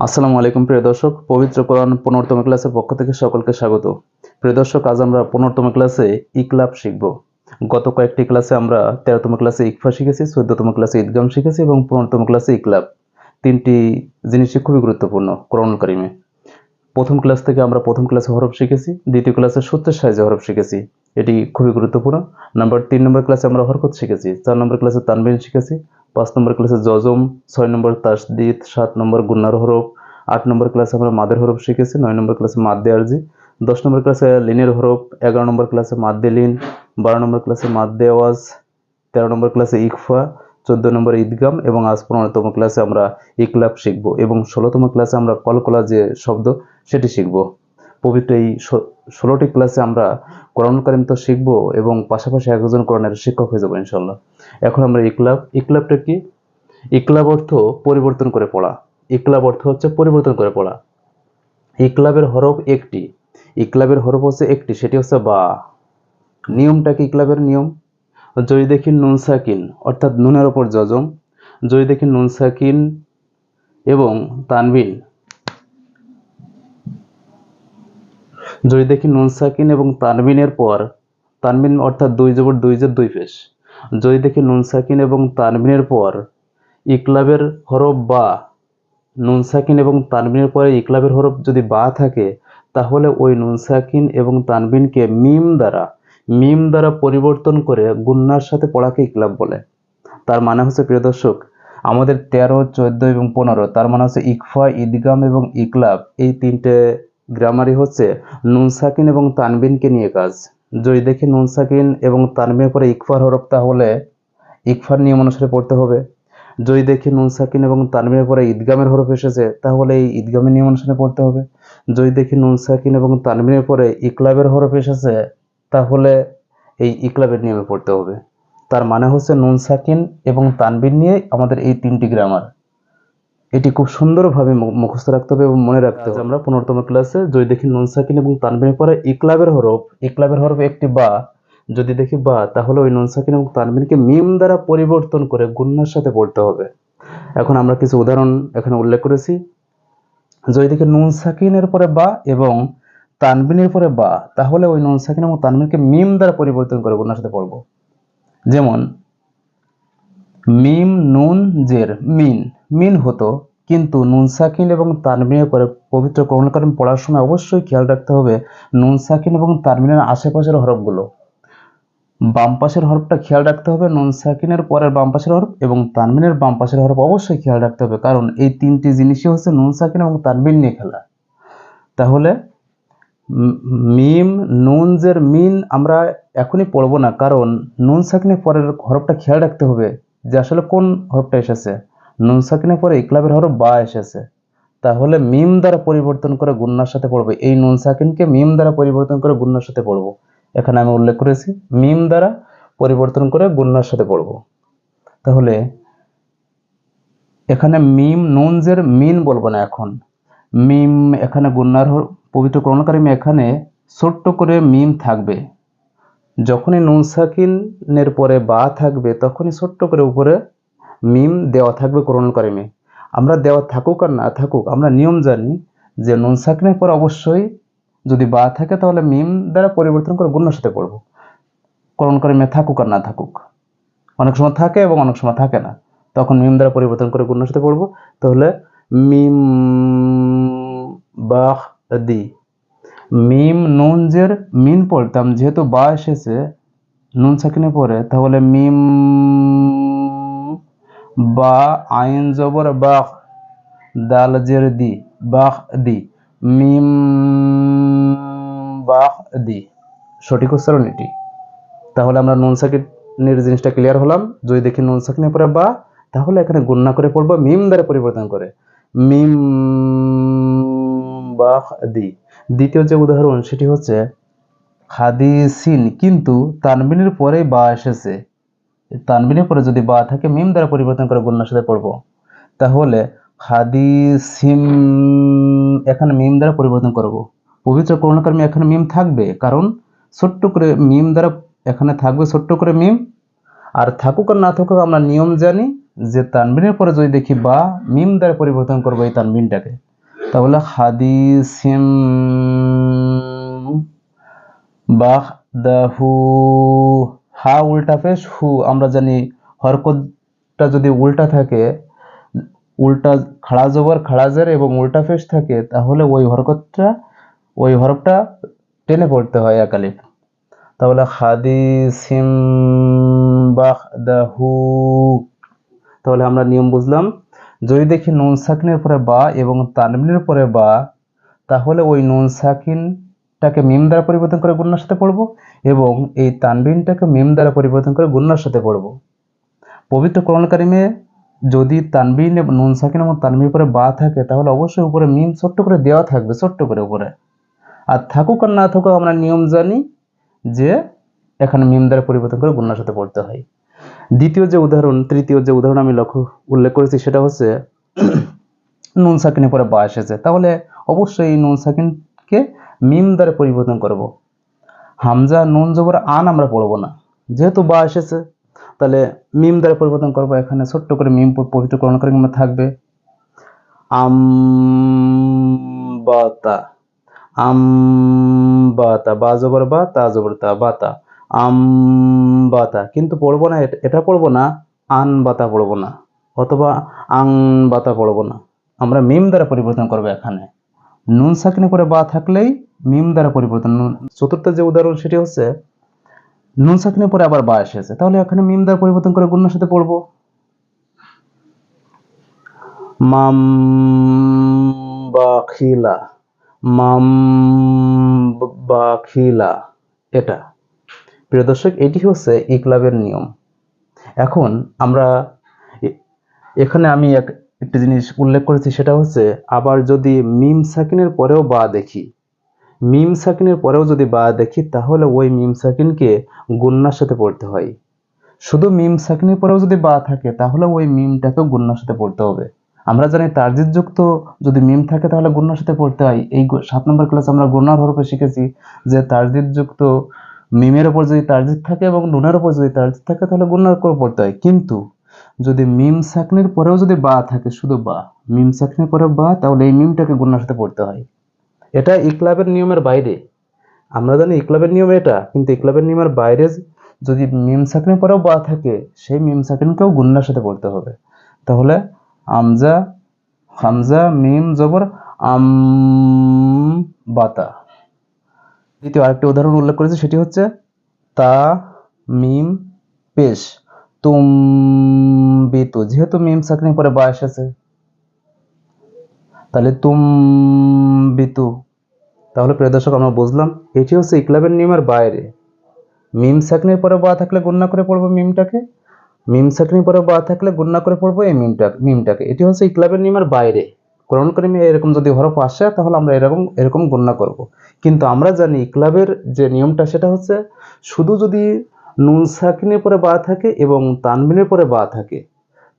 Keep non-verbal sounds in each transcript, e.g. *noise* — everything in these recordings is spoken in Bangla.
আসসালামু আলাইকুম, প্রিয় দর্শক। পবিত্র কোরআন পনেরোতম ক্লাসের পক্ষ থেকে সকলকে স্বাগত। প্রিয় দর্শক, আজ আমরা পনেরোতম ক্লাসে ইকলাব শিখব। গত কয়েকটি ক্লাসে আমরা তেরোতম ক্লাসে ইকফা শিখেছি, চোদ্দতম ক্লাসে ঈদগাম শিখেছি এবং পনেরোতম ক্লাসে ইকলাব। তিনটি জিনিসই খুবই গুরুত্বপূর্ণ কোরআনুল কারিমে। প্রথম ক্লাস থেকে আমরা প্রথম ক্লাসে হরফ শিখেছি, দ্বিতীয় ক্লাসে সূত্রের সাহায্যে হরফ শিখেছি। এটি খুবই গুরুত্বপূর্ণ। নাম্বার তিন নম্বর ক্লাসে আমরা হরকত শিখেছি, চার নম্বর ক্লাসে তানবিন শিখেছি পাঁচ নম্বর ক্লাসে জজম, ছয় নম্বর তাসদিদ, সাত নম্বর গুন্নার হরফ, আট নম্বর ক্লাসে আমরা মাদের হরফ শিখেছি, নয় নম্বর ক্লাসে মাদ্দে আরজি, দশ নম্বর ক্লাসে লিনের হরফ, এগারো নম্বর ক্লাসে মাদ্দে লিন, বারো নম্বর ক্লাসে মাদ্দে আওয়াজ, তেরো নম্বর ক্লাসে ইকফা, চোদ্দ নম্বর ঈদগাম এবং আজ পনেরোতম ক্লাসে আমরা ইকলাব শিখব এবং ষোলোতম ক্লাসে আমরা কলকলা যে শব্দ, সেটি শিখব। পবিত্র এই ষোলোটি ক্লাসে আমরা কোরআন কারিম তো শিখব এবং পাশাপাশি একজন কোরআনের শিক্ষক হয়ে যাব ইনশাল্লাহ এখন আমরা ইকলাব, ইকলাবটা কি? ইকলাব অর্থ পরিবর্তন করে পড়া। ইকলাব অর্থ হচ্ছে পরিবর্তন করে পড়া। ইকলাবের হরফ একটি। ইকলাবের হরফ হচ্ছে একটি, সেটি হচ্ছে বা। নিয়মটা কি ইকলাবের নিয়ম? যদি দেখি নুন সাকিন, অর্থাৎ নুনের ওপর যজম, যদি দেখি নুন সাকিন এবং তানবিন যদি দেখি নুন সাকিন এবং তানবিনের পর তানবিন অর্থাৎ দুই জবর দুই জের দুই পেশ। যদি দেখি নুন সাকিন এবং তানবিনের পর, ইকলাবের হরফ বা, নুন সাকিন এবং তানবিনের পরে ইকলাবের হরফ যদি বা থাকে, তাহলে ওই নুন সাকিন এবং তানবিনকে মিম দ্বারা মিম দ্বারা পরিবর্তন করে গুন্নার সাথে পড়াকে ইকলাব বলে। তার মানে হচ্ছে, প্রিয় দর্শক, আমাদের তেরো, চোদ্দ এবং পনেরো, তার মানে হচ্ছে ইকফা, ঈদগাম এবং ইকলাব, এই তিনটে গ্রামারই হচ্ছে নুন সাকিন এবং তানবিনকে নিয়ে কাজ। যদি দেখি নুন সাকিন এবং তানবিনের পরে ইকফার হরফ, তাহলে ইকফার নিয়ম অনুসারে পড়তে হবে। যদি দেখি নুন সাকিন এবং তানবিনের পরে ঈদগামের হরফ এসেছে, তাহলে এই ঈদগামের নিয়ম অনুসারে পড়তে হবে। যদি দেখি নুন সাকিন এবং তানবিনের পরে ইকলাবের হরফ এসেছে, তাহলে এই ইকলাবের নিয়মে পড়তে হবে। তার মানে হচ্ছে নুন সাকিন এবং তানবিন নিয়ে আমাদের এই তিনটি গ্রামার এটি খুব সুন্দরভাবে মুখস্থ রাখতে হবে এবং মনে রাখতে হবে। আমরা পনেরোতম ক্লাসে যদি দেখি নুন সাকিন এবং তানবিনের পরে ইকলাবের হরফ ইকলাবের হরফ একটি বা। যদি দেখি বা তাহলে ওই নুন সাকিন এবং তানবিনকে মিম দ্বারা পরিবর্তন করে গুন্নার সাথে পড়তে হবে। এখন আমরা কিছু উদাহরণ এখানে উল্লেখ করেছি। যদি দেখি নুন সাকিনের পরে বা এবং তানবিনের পরে বা তাহলে ওই নুন সাকিন এবং তানবিনকে মিম দ্বারা পরিবর্তন করে গুন্নার সাথে পড়ব। যেমন মিম নুন জের মিন। মিন হতো, কিন্তু নুন সাকিন এবং তানবিনের পরে পবিত্র করণকালীন পড়ার সময় অবশ্যই খেয়াল রাখতে হবে নুন সাকিন এবং তানবিনের আশেপাশের হরফগুলো। বাম পাশের হরফটা খেয়াল রাখতে হবে, নুন সাকিনের পরের বাম পাশের হরফ এবং তানবিনের বাম পাশের হরফ অবশ্যই খেয়াল রাখতে হবে, কারণ এই তিনটি জিনিসই হচ্ছে নুন সাকিন এবং তানবিন নিয়ে খেলা। তাহলে, মিম, নুন, জের, মিন আমরা এখনই পড়ব না, কারণ নুন সাকিনের পরের হরফটা খেয়াল রাখতে হবে যে আসলে কোন হরফটা এসেছে। নুন সাকিনের পরে ইকলাবের হরফ বা এসেছে। তাহলে মিম দ্বারা পরিবর্তন করে গুন্নার সাথে পড়ব। এই নুন সাকিনকে মিম দ্বারা পরিবর্তন করে গুন্নার সাথে পড়ব। এখানে আমি উল্লেখ করেছি, মিম দ্বারা পরিবর্তন করে গুন্নার সাথে পড়ব। তাহলে এখানে মিম নুন জের মিন বলব না এখন। মিম এখানে গুন্নার পবিত্র করণকারিমে এখানে ছোট্ট করে মিম থাকবে। যখনই নুন সাকিনের পরে বা থাকবে, তখনই ছোট্ট করে উপরে মিম দেওয়া থাকবে করণকারিমে আমরা দেওয়া থাকুক আর না থাকুক, আমরা নিয়ম জানি যে নুন সাকিনের পর অবশ্যই যদি বা থাকে তাহলে মিম দ্বারা পরিবর্তন করে গুণের সাথে পড়ব করণকারিমে থাকুক আর না থাকুক। অনেক সময় থাকে এবং অনেক সময় থাকে না। তখন মিম দ্বারা পরিবর্তন করে গুণের সাথে পড়ব তাহলে মিম বাহ দি। মিম নুন জের মিন পড়তাম, যেহেতু বা এসেছে নুন সাকিনে পরে, তাহলে মিম বা আইন জবর বাহ দাল জের দি বাহ দি, মিম বাহ দি। সঠিক উচ্চারণ এটি। তাহলে আমরা নুন সাকিনের জিনিসটা ক্লিয়ার হলাম। যদি দেখি নুন সাকিনের পরে বা, তাহলে এখানে গুণনা করে পড়ব, মিম দ্বারা পরিবর্তন করে। মিম বাহ দি। দ্বিতীয় যে উদাহরণ, সেটি হচ্ছে হাদিসিন কিন্তু তানবিনের পরে বা এসেছে। তানবিনের পরে যদি বা থাকে, মিম দ্বারা পরিবর্তন করে গুণনার সাথে পড়ব। তাহলে হাদিসিম এখানে মিম দ্বারা পরিবর্তন করব। পবিত্র করণকর্মী এখানে মিম থাকবে, কারণ ছোট্ট করে মিম দ্বারা এখানে থাকবে ছোট্ট করে মিম। আর থাকুক আর না থাকুক, আমরা নিয়ম জানি যে তানবিনের পরে যদি দেখি বা মিম দ্বারা পরিবর্তন করব এই তানবিনটাকে। তাহলে হাদিসিম বাহ দাহু হা উল্টা পেশ হু, আমরা জানি হরকতটা যদি উল্টা থাকে, উল্টা খাড়া জবর খাড়া জের এবং উল্টা ফেস থাকে, তাহলে ওই হরকতটা, ওই হরফটা টেনে পড়তে হয় একালিফ তাহলে হাদিসিম বাহ দাহু তাহলে আমরা নিয়ম বুঝলাম, যদি দেখি নুন সাকিনের পরে বা এবং তানবিনের পরে বা, তাহলে ওই নুন সাকিনটাকে মিম দ্বারা পরিবর্তন করে গুন্নার সাথে পড়ব এবং এই তানবিনটাকে মিম দ্বারা পরিবর্তন করে গুন্নার সাথে পড়ব। পবিত্র কোরআন কারিমে যদি তানবিন এবং নুন সাকিন এবং তানবিনের পরে বা থাকে, তাহলে অবশ্যই উপরে মিম ছোট্ট করে দেওয়া থাকবে, ছোট্ট করে উপরে। আর থাকুক আর না থাকুক, আমরা নিয়ম জানি যে এখানে মিম দ্বারা পরিবর্তন করে গুন্নার সাথে পড়তে হয়। দ্বিতীয় যে উদাহরণ, তৃতীয় যে উদাহরণ আমি লক্ষ্য, উল্লেখ করেছি, সেটা হচ্ছে *clears throat* নুন সাকিনের পরে বা এসেছে। তাহলে অবশ্যই এই নুন সাকিনকে মিম দ্বারা পরিবর্তন করব। হামজা, নুন, জবর, আন আমরা পড়ব না। যেহেতু বা এসেছে, তাহলে মিম দ্বারা পরিবর্তন করব। এখানে ছোট্ট করে মিম প- পবিত্র করণ করে থাকবে। আম বাতা আম বাতা বা জবর বা, তা জবর, তা বাতা আম বাতা কিন্তু পড়ব না, এটা- এটা পড়ব না আন বাতা পড়ব না, অথবা আং বাতা পড়ব না। আমরা মিম দ্বারা পরিবর্তন করব এখানে। নুন সাকিনে করে বা থাকলেই মিম দ্বারা পরিবর্তন চতুর্থ যে উদাহরণ সেটি হচ্ছে, নুন সাকিনের পরে আবার বা এসেছে। তাহলে এখানে মিম দ্বারা পরিবর্তন করে গুণের সাথে পড়ব। মাম বাখিলা মাম বাখিলা, এটা। প্রিয় দর্শক, এটি হচ্ছে ইকলাবের নিয়ম। এখন আমরা এখানে আমি এক, একটি জিনিস উল্লেখ করেছি, সেটা হচ্ছে, আবার যদি মিম সাকিনের পরেও বা দেখি মিম সাকিনের পরেও যদি বা দেখি, তাহলে ওই মিম সাকিনকে গুন্নার সাথে পড়তে হয়। শুধু মিম সাকিনের পরেও যদি বা থাকে, তাহলে ওই মিমটাকেও গুন্নার সাথে পড়তে হবে। আমরা জানি তার্জিত যুক্ত যদি মিম থাকে, তাহলে গুন্নার সাথে পড়তে হয়। এই সাত নম্বর ক্লাস আমরা গুন্নার হরফে শিখেছি যে তার্জিত যুক্ত মিমের ওপর যদি তার্জিত থাকে এবং নুনের ওপর যদি তার্জিত থাকে, তাহলে গুন্নার করে পড়তে হয়। কিন্তু যদি মিম সাকনির পরেও যদি বা থাকে, শুধু বা, মিম সাকনির পরে বা, তাহলে এই মিমটাকে গুন্নার সাথে পড়তে হয়। এটা ইকলাবের নিয়মের বাইরে। আমরা জানি ইকলাবের নিয়ম এটা, কিন্তু ইকলাবের নিয়মের বাইরে যদি মিম সাকনির পরেও বা থাকে, সেই মিম সাকিনকেও গুন্নার সাথে পড়তে হবে। তাহলে আমজা, হামজা, মিম, জবর, আম, বাতা। দ্বিতীয় আরেকটি উদাহরণ উল্লেখ করেছে, সেটি হচ্ছে তা, মিম, পেশ। তুম, বিতু। যেহেতু মিম সাকনির পরে বা এসেছে তাহলে তুম বিতু। তাহলে প্রিয় দর্শক, আমরা বুঝলাম, এটি হচ্ছে ইকলাবের নিয়মের বাইরে। মিম সাকনির পরে বা থাকলে গুণনা করে পড়ব মিমটাকে। মিম সাকনির পরে বা থাকলে গুণনা করে পড়ব এই মিমটা মিমটাকে। এটি হচ্ছে ইকলাবের নিয়মের বাইরে। কোরআন করিমে এরকম যদি হরফ আসে, তাহলে আমরা এরকম এরকম গণ্য করব। কিন্তু আমরা জানি ইকলাবের যে নিয়মটা, সেটা হচ্ছে শুধু যদি নুন সাকিনের পরে বা থাকে এবং তানবিনের পরে বা থাকে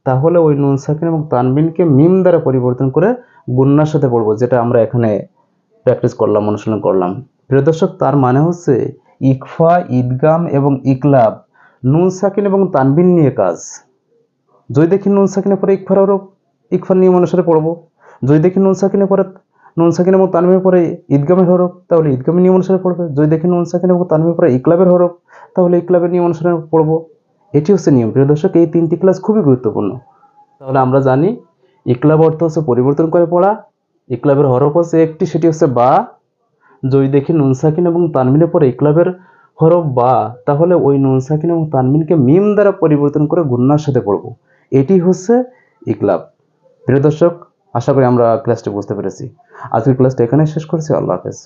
তাহলে ওই নুন, সাকিন এবং তানবিনকে মিম দ্বারা পরিবর্তন করে গুন্নার সাথে পড়ব, যেটা আমরা এখানে প্র্যাকটিস করলাম, অনুশীলন করলাম। প্রিয় দর্শক, তার মানে হচ্ছে ইকফা, ঈদগাম এবং ইকলাব নুন, সাকিন এবং তানবিন নিয়ে কাজ। যদি দেখি নুন, সাকিনের পরে ইকফার হরফ ইকফার নিয়ম অনুসারে পড়ব। যদি দেখি নুন, সাকিনের পরে, নুন, সাকিন এবং তানবিনের পরে ঈদগামের হরফ, তাহলে ঈদগামের নিয়ম অনুসারে পড়বে। যদি দেখি নুন, সাকিন এবং তানবিনের পরে ইকলাবের হরফ, তাহলে ইকলাবের নিয়ম অনুসারে পড়ব। এটি হচ্ছে নিয়ম। প্রিয় দর্শক, এই তিনটি ক্লাস খুবই গুরুত্বপূর্ণ। তাহলে আমরা জানি ইকলাব অর্থ হচ্ছে পরিবর্তন করে পড়া ইকলাবের হরফ হচ্ছে একটি, সেটি হচ্ছে বা। যদি দেখি নুন সাকিন এবং তানমিনের পরে ইকলাবের হরফ বা, তাহলে ওই নুন সাকিন এবং তানমিনকে মিম দ্বারা পরিবর্তন করে গুন্নার সাথে পড়ব। এটি হচ্ছে ইকলাব প্রিয় দর্শক, আশা করি আমরা ক্লাসটি বুঝতে পেরেছি। আজকের ক্লাসটা এখানে শেষ করছি। আল্লাহ হাফেজ।